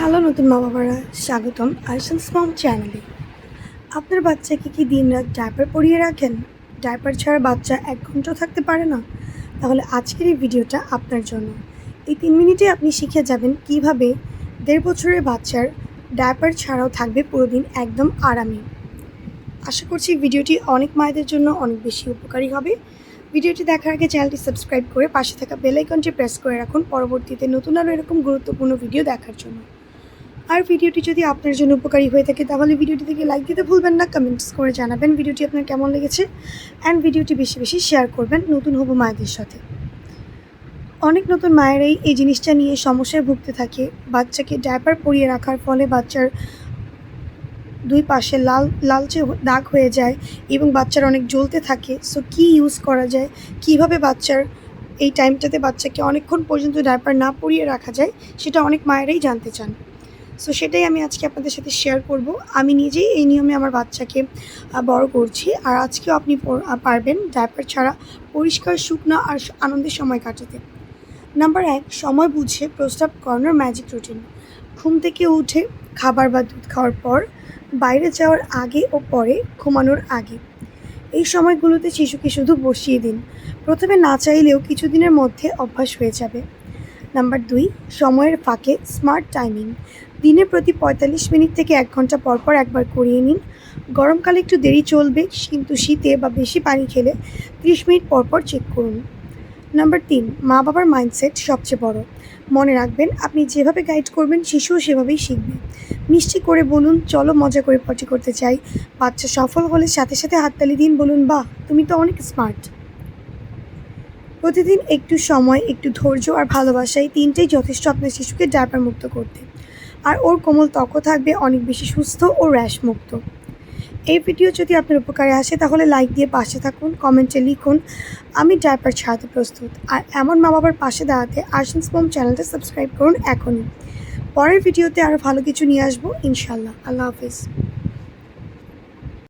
Hello নতুন মা বাবারা, স্বাগতম আইসেন্স মম চ্যানেলে। আপনার বাচ্চাকে কি দিন রাত ডাইপার পরিয়ে রাখেন? ডাইপার ছাড়া বাচ্চা এক ঘন্টাও থাকতে পারে না? তাহলে আজকের এই ভিডিওটা আপনার জন্য। এই তিন মিনিটে আপনি শিখে যাবেন কীভাবে দেড় বছরের বাচ্চার ডাইপার ছাড়াও থাকবে পুরো দিন একদম আরামে। আশা করছি ভিডিওটি অনেক মায়েদের জন্য অনেক বেশি উপকারী হবে। ভিডিওটি দেখার আগে চ্যানেলটি সাবস্ক্রাইব করে পাশে থাকা বেল আইকনটি প্রেস করে রাখুন। পরবর্তীতে নতুন আরও এরকম গুরুত্বপূর্ণ ভিডিও দেখার জন্য। আর ভিডিওটি যদি আপনার জন্য উপকারী হয়ে থাকে, তাহলে ভিডিওটি থেকে লাইক দিতে ভুলবেন না কমেন্টস করে জানাবেন ভিডিওটি আপনার কেমন লেগেছে অ্যান্ড ভিডিওটি বেশি বেশি শেয়ার করবেন, নতুন হবু মায়েদের সাথে। অনেক নতুন মায়েরাই এই জিনিসটা নিয়ে সমস্যায় ভুগতে থাকে। বাচ্চাকে ডায়পার পরিয়ে রাখার ফলে বাচ্চার দুই পাশে লাল, লালচে দাগ হয়ে যায় এবং বাচ্চার অনেক জ্বলতে থাকে। সো কী ইউজ করা যায়? কীভাবে বাচ্চার এই টাইমটাতে বাচ্চাকে অনেকক্ষণ পর্যন্ত ডায়পার না পরিয়ে রাখা যায়? সেটা অনেক মায়েরাই জানতে চান। সো সেটাই আমি আজকে আপনাদের সাথে শেয়ার করব। আমি নিজেই এই নিয়মে আমার বাচ্চাকে বড় করছি। আর আজকেও আপনি পারবেন ডায়পার ছাড়া পরিষ্কার, শুকনো আর আনন্দের সময় কাটাতে। নাম্বার এক, সময় বুঝে প্রস্তাব করানোর ম্যাজিক রুটিন ঘুম থেকে উঠে খাবার বা দুধ খাওয়ার পর, বাইরে যাওয়ার আগে ও পরে ঘুমানোর আগে। এই সময়গুলোতে শিশুকে শুধু বসিয়ে দিন। প্রথমে না চাইলেও কিছুদিনের মধ্যে অভ্যাস হয়ে যাবে। নাম্বার দুই, সময়ের ফাঁকে স্মার্ট টাইমিং দিনে প্রতি পঁয়তাল্লিশ মিনিট থেকে এক ঘণ্টা পর পর একবার করিয়ে নিন। গরমকালে একটু দেরি চলবে, কিন্তু শীতে বা বেশি পানি খেলে ত্রিশ মিনিট পর পর চেক করুন। নাম্বার তিন মা বাবার মাইন্ডসেট সবচেয়ে বড়। মনে রাখবেন, আপনি যেভাবে গাইড করবেন, শিশুও সেভাবেই শিখবে। মিষ্টি করে বলুন, চলো মজা করে পটি করতে চাই। বাচ্চা সফল হলে সাথে সাথে হাততালি দিন বলুন, বাহ, তুমি তো অনেক স্মার্ট প্রতিদিন একটু সময়, একটু ধৈর্য আর ভালোবাসা এই তিনটেই যথেষ্ট আপনার শিশুকে ডায়পার মুক্ত করতে। আর ওর কোমল ত্বকও থাকবে অনেক বেশি সুস্থ ও র্যাশ মুক্ত। এই ভিডিও যদি আপনার উপকারে আসে, তাহলে লাইক দিয়ে পাশে থাকুন, কমেন্টে লিখুন, আমি ডায়পার ছাড়াতে প্রস্তুত। আর এমন মা বাবার পাশে দাঁড়াতে আর্শন স্পম চ্যানেলটা সাবস্ক্রাইব করুন এখনই। পরের ভিডিওতে আরও ভালো কিছু নিয়ে আসব ইনশাল্লাহ আল্লাহ হাফিজ।